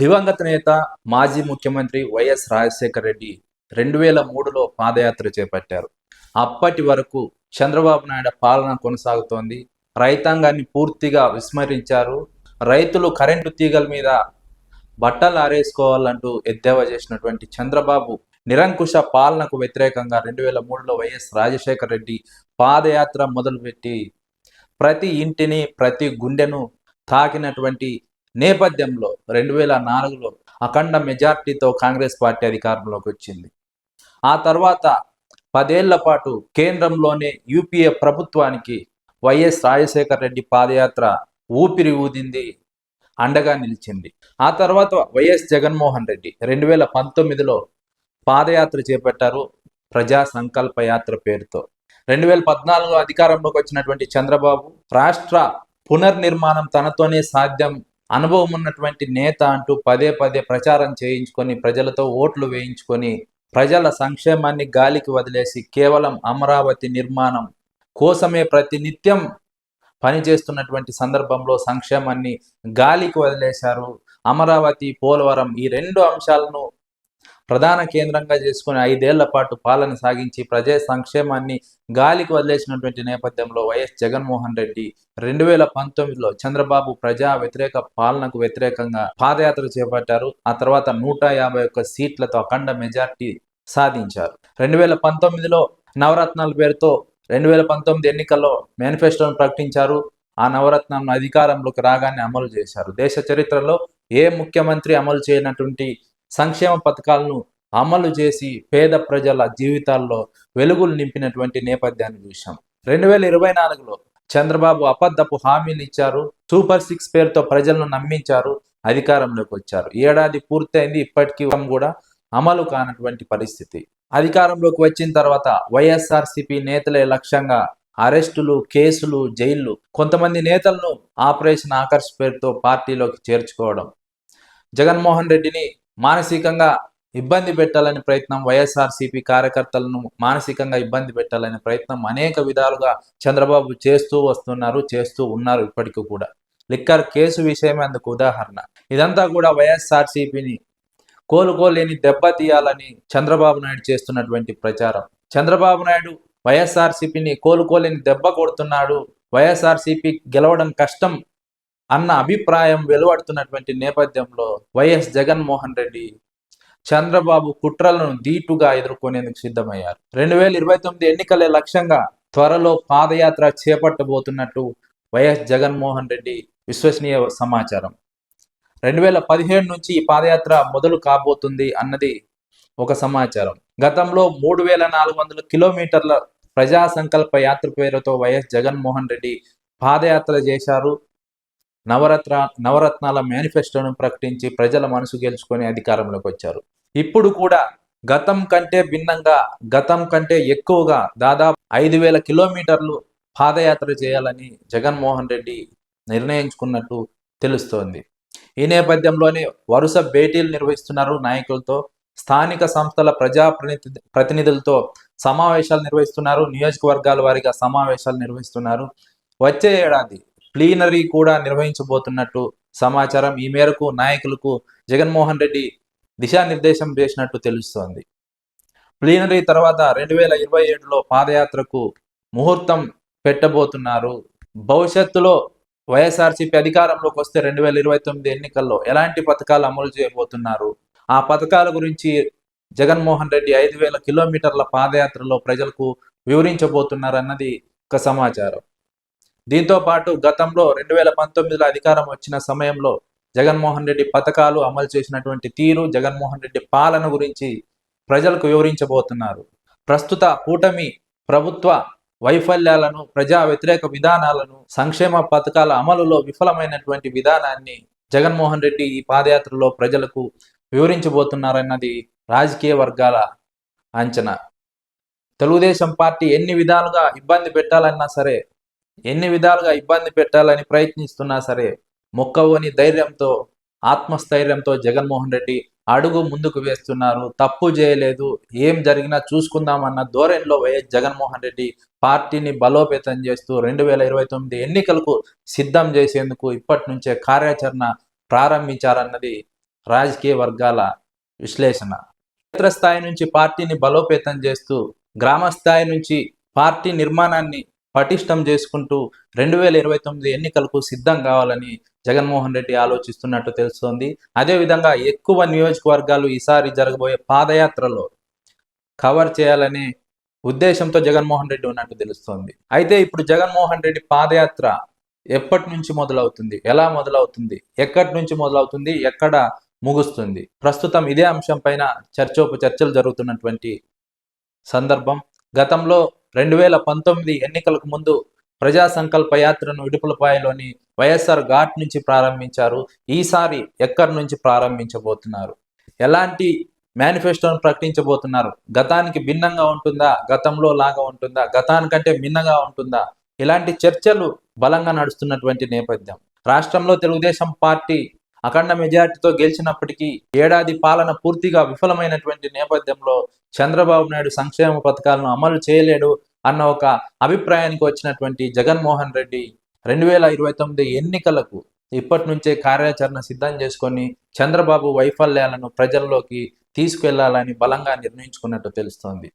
దివంగత నేత మాజీ ముఖ్యమంత్రి వైఎస్ రాజశేఖర రెడ్డి రెండు వేల మూడులో పాదయాత్ర చేపట్టారు. అప్పటి వరకు చంద్రబాబు నాయుడు పాలన కొనసాగుతోంది. రైతాంగాన్ని పూర్తిగా విస్మరించారు. రైతులు కరెంటు తీగల మీద బట్టలు ఆరేసుకోవాలంటూ ఎద్దేవా చేసినటువంటి చంద్రబాబు నిరంకుశ పాలనకు వ్యతిరేకంగా రెండు వేల మూడులో వైఎస్ రాజశేఖర రెడ్డి పాదయాత్ర మొదలుపెట్టి ప్రతి ఇంటిని ప్రతి గుండెను తాకినటువంటి నేపథ్యంలో రెండు వేల నాలుగులో అఖండ మెజార్టీతో కాంగ్రెస్ పార్టీ అధికారంలోకి వచ్చింది. ఆ తర్వాత పదేళ్ళ పాటు కేంద్రంలోనే యూపీఏ ప్రభుత్వానికి వైఎస్ రాజశేఖర రెడ్డి పాదయాత్ర ఊపిరి ఊదింది అండగా నిలిచింది. ఆ తర్వాత వైఎస్ జగన్మోహన్ రెడ్డి రెండు వేల పంతొమ్మిదిలో పాదయాత్ర చేపట్టారు ప్రజా సంకల్ప యాత్ర పేరుతో. రెండు వేల పద్నాలుగులో అధికారంలోకి వచ్చినటువంటి చంద్రబాబు రాష్ట్ర పునర్నిర్మాణం తనతోనే సాధ్యం అనుభవం ఉన్నటువంటి నేత అంటూ పదే పదే ప్రచారం చేయించుకొని ప్రజలతో ఓట్లు వేయించుకొని ప్రజల సంక్షేమాన్ని గాలికి వదిలేసి కేవలం అమరావతి నిర్మాణం కోసమే ప్రతి నిత్యం పనిచేస్తున్నటువంటి సందర్భంలో సంక్షేమాన్ని గాలికి వదిలేశారు. అమరావతి పోలవరం ఈ రెండు అంశాలను ప్రధాన కేంద్రంగా చేసుకుని ఐదేళ్ళ పాటు పాలన సాగించి ప్రజా సంక్షేమాన్ని గాలికి వదిలేసినటువంటి నేపథ్యంలో వైఎస్ జగన్మోహన్ రెడ్డి రెండు వేల పంతొమ్మిదిలో చంద్రబాబు ప్రజా వ్యతిరేక పాలనకు వ్యతిరేకంగా పాదయాత్ర చేపట్టారు. ఆ తర్వాత నూట యాభై ఒక్క సీట్లతో అఖండ మెజార్టీ సాధించారు. రెండు వేల పంతొమ్మిదిలో నవరత్నాల పేరుతో రెండు వేల పంతొమ్మిది ఎన్నికల్లో మేనిఫెస్టోను ప్రకటించారు. ఆ నవరత్నాలను అధికారంలోకి రాగానే అమలు చేశారు. దేశ చరిత్రలో ఏ ముఖ్యమంత్రి అమలు చేయనటువంటి సంక్షేమ పథకాలను అమలు చేసి పేద ప్రజల జీవితాల్లో వెలుగులు నింపినటువంటి నేపథ్యాన్ని చూశాం. రెండు వేల ఇరవై నాలుగులో చంద్రబాబు అబద్ధపు హామీలు ఇచ్చారు. సూపర్ సిక్స్ పేరుతో ప్రజలను నమ్మించారు. అధికారంలోకి వచ్చారు. ఏడాది పూర్తయింది. ఇప్పటికీ కూడా అమలు కానటువంటి పరిస్థితి. అధికారంలోకి వచ్చిన తర్వాత వైఎస్ఆర్సిపి నేతలే లక్ష్యంగా అరెస్టులు కేసులు జైళ్ళు కొంతమంది నేతలను ఆపరేషన్ ఆకర్ష్ పేరుతో పార్టీలోకి చేర్చుకోవడం. జగన్మోహన్ రెడ్డిని మానసికంగా ఇబ్బంది పెట్టాలని ప్రయత్నం వైఎస్ఆర్సీపీ కార్యకర్తలను మానసికంగా ఇబ్బంది పెట్టాలనే ప్రయత్నం అనేక విధాలుగా చంద్రబాబు చేస్తూ వస్తున్నారు చేస్తూ ఉన్నారు ఇప్పటికీ కూడా. లిక్కర్ కేసు విషయమే అందుకు ఉదాహరణ. ఇదంతా కూడా వైఎస్ఆర్సీపీని కోలుకోలేని దెబ్బ తీయాలని చంద్రబాబు నాయుడు చేస్తున్నటువంటి ప్రచారం. చంద్రబాబు నాయుడు వైఎస్ఆర్సీపీని కోలుకోలేని దెబ్బ కొడుతున్నాడు. వైఎస్ఆర్సీపీ గెలవడం కష్టం. అన్న అభిప్రాయం వెలువడుతున్నటువంటి నేపథ్యంలో వైఎస్ జగన్మోహన్ రెడ్డి చంద్రబాబు కుట్రలను ధీటుగా ఎదుర్కొనేందుకు సిద్ధమయ్యారు. రెండు వేల ఇరవై తొమ్మిది ఎన్నికలే లక్ష్యంగా త్వరలో పాదయాత్ర చేపట్టబోతున్నట్టు వైఎస్ జగన్మోహన్ రెడ్డి విశ్వసనీయ సమాచారం. రెండు వేల పదిహేడు నుంచి ఈ పాదయాత్ర మొదలు కాబోతుంది అన్నది ఒక సమాచారం. గతంలో మూడు వేల నాలుగు వందల కిలోమీటర్ల ప్రజా సంకల్ప యాత్ర పేరుతో వైఎస్ జగన్మోహన్ రెడ్డి పాదయాత్ర చేశారు. నవరత్న నవరత్నాల మేనిఫెస్టోను ప్రకటించి ప్రజల మనసు గెలుచుకొని అధికారంలోకి వచ్చారు. ఇప్పుడు కూడా గతం కంటే భిన్నంగా గతం కంటే ఎక్కువగా దాదాపు ఐదు వేల కిలోమీటర్లు పాదయాత్ర చేయాలని జగన్మోహన్ రెడ్డి నిర్ణయించుకున్నట్టు తెలుస్తోంది. ఈ నేపథ్యంలోనే వరుస భేటీలు నిర్వహిస్తున్నారు నాయకులతో స్థానిక సంస్థల ప్రజా ప్రతినిధులతో సమావేశాలు నిర్వహిస్తున్నారు నియోజకవర్గాల వారిగా సమావేశాలు నిర్వహిస్తున్నారు. వచ్చే ఏడాది ప్లీనరీ కూడా నిర్వహించబోతున్నట్టు సమాచారం ఈ మేరకు నాయకులకు జగన్మోహన్ రెడ్డి దిశానిర్దేశం చేసినట్టు తెలుస్తోంది. ప్లీనరీ తర్వాత రెండు వేల ఇరవై ఏడులో పాదయాత్రకు ముహూర్తం పెట్టబోతున్నారు. భవిష్యత్తులో వైఎస్ఆర్సీపీ అధికారంలోకి వస్తే రెండు వేల ఇరవై తొమ్మిది ఎన్నికల్లో ఎలాంటి పథకాలు అమలు చేయబోతున్నారు? ఆ పథకాల గురించి జగన్మోహన్ రెడ్డి ఐదు వేల కిలోమీటర్ల పాదయాత్రలో ప్రజలకు వివరించబోతున్నారు అన్నది ఒక సమాచారం. దీంతో పాటు గతంలో రెండు వేల పంతొమ్మిదిలో అధికారం వచ్చిన సమయంలో జగన్మోహన్ రెడ్డి పథకాలు అమలు చేసినటువంటి తీరు జగన్మోహన్ రెడ్డి పాలన గురించి ప్రజలకు వివరించబోతున్నారు. ప్రస్తుత కూటమి ప్రభుత్వ వైఫల్యాలను ప్రజా వ్యతిరేక విధానాలను సంక్షేమ పథకాల అమలులో విఫలమైనటువంటి విధానాన్ని జగన్మోహన్ రెడ్డి ఈ పాదయాత్రలో ప్రజలకు వివరించబోతున్నారన్నది రాజకీయ వర్గాల అంచనా. తెలుగుదేశం పార్టీ ఎన్ని విధాలుగా ఇబ్బంది పెట్టాలన్నా సరే ఎన్ని విధాలుగా ఇబ్బంది పెట్టాలని ప్రయత్నిస్తున్నా సరే మొక్కవోని ధైర్యంతో ఆత్మస్థైర్యంతో జగన్మోహన్ రెడ్డి అడుగు ముందుకు వేస్తున్నారు. తప్పు చేయలేదు. ఏం జరిగినా చూసుకుందామన్న ధోరణిలో వైఎస్ జగన్మోహన్ రెడ్డి పార్టీని బలోపేతం చేస్తూ రెండు వేల ఇరవై తొమ్మిది ఎన్నికలకు సిద్ధం చేసేందుకు ఇప్పటి నుంచే కార్యాచరణ ప్రారంభించారన్నది రాజకీయ వర్గాల విశ్లేషణ. క్షేత్రస్థాయి నుంచి పార్టీని బలోపేతం చేస్తూ గ్రామ స్థాయి నుంచి పార్టీ నిర్మాణాన్ని పటిష్టం చేసుకుంటూ రెండు వేల ఇరవై తొమ్మిది ఎన్నికలకు సిద్ధం కావాలని జగన్మోహన్ రెడ్డి ఆలోచిస్తున్నట్టు తెలుస్తోంది. అదేవిధంగా ఎక్కువ నియోజకవర్గాలు ఈసారి జరగబోయే పాదయాత్రలో కవర్ చేయాలనే ఉద్దేశంతో జగన్మోహన్ రెడ్డి ఉన్నట్టు తెలుస్తోంది. అయితే ఇప్పుడు జగన్మోహన్ రెడ్డి పాదయాత్ర ఎప్పటి నుంచి మొదలవుతుంది? ఎలా మొదలవుతుంది? ఎక్కడి నుంచి మొదలవుతుంది? ఎక్కడ ముగుస్తుంది? ప్రస్తుతం ఇదే అంశం పైన చర్చోప చర్చలు జరుగుతున్నటువంటి సందర్భం. గతంలో రెండు వేల పంతొమ్మిది ఎన్నికలకు ముందు ప్రజా సంకల్ప యాత్రను ఇడుపులపాయలోని వైఎస్ఆర్ ఘాట్ నుంచి ప్రారంభించారు. ఈసారి ఎక్కడి నుంచి ప్రారంభించబోతున్నారు? ఎలాంటి మేనిఫెస్టోను ప్రకటించబోతున్నారు? గతానికి భిన్నంగా ఉంటుందా? గతంలో లాగా ఉంటుందా? గతానికంటే భిన్నంగా ఉంటుందా? ఇలాంటి చర్చలు బలంగా నడుస్తున్నటువంటి నేపథ్యం. రాష్ట్రంలో తెలుగుదేశం పార్టీ అఖండ మెజార్టీతో గెలిచినప్పటికీ ఏడాది పాలన పూర్తిగా విఫలమైనటువంటి నేపథ్యంలో చంద్రబాబు నాయుడు సంక్షేమ పథకాలను అమలు చేయలేడు అన్న ఒక అభిప్రాయానికి వచ్చినటువంటి జగన్మోహన్ రెడ్డి రెండు వేల ఇరవై తొమ్మిది ఎన్నికలకు ఇప్పటి నుంచే కార్యాచరణ సిద్ధం చేసుకొని చంద్రబాబు వైఫల్యాలను ప్రజల్లోకి తీసుకెళ్ళాలని బలంగా నిర్ణయించుకున్నట్టు తెలుస్తోంది.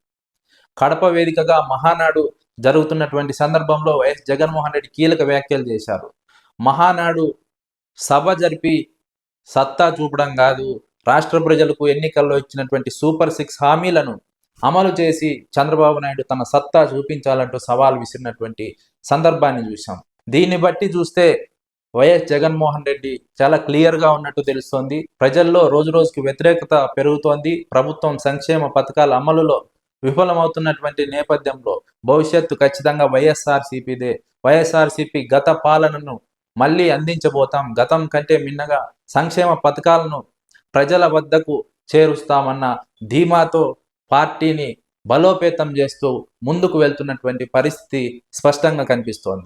కడప వేదికగా మహానాడు జరుగుతున్నటువంటి సందర్భంలో వైఎస్ జగన్మోహన్ రెడ్డి కీలక వ్యాఖ్యలు చేశారు. మహానాడు సభ జరిపి సత్తా చూపడం కాదు రాష్ట్ర ప్రజలకు ఎన్నికల్లో ఇచ్చినటువంటి సూపర్ సిక్స్ హామీలను అమలు చేసి చంద్రబాబు నాయుడు తన సత్తా చూపించాలంటూ సవాల్ విసిరినటువంటి సందర్భాన్ని చూసాం దీన్ని బట్టి చూస్తే వైఎస్ జగన్మోహన్ రెడ్డి చాలా క్లియర్గా ఉన్నట్టు తెలుస్తోంది. ప్రజల్లో రోజు రోజుకి వ్యతిరేకత పెరుగుతోంది. ప్రభుత్వం సంక్షేమ పథకాల అమలులో విఫలమవుతున్నటువంటి నేపథ్యంలో భవిష్యత్తు ఖచ్చితంగా వైఎస్ఆర్సీపీదే. వైఎస్ఆర్సీపీ గత పాలనను మళ్ళీ అందించబోతాం. గతం కంటే మిన్నగా సంక్షేమ పథకాలను ప్రజల వద్దకు చేరుస్తామన్న ధీమాతో పార్టీని బలోపేతం చేస్తూ ముందుకు వెళ్తున్నటువంటి పరిస్థితి స్పష్టంగా కనిపిస్తోంది.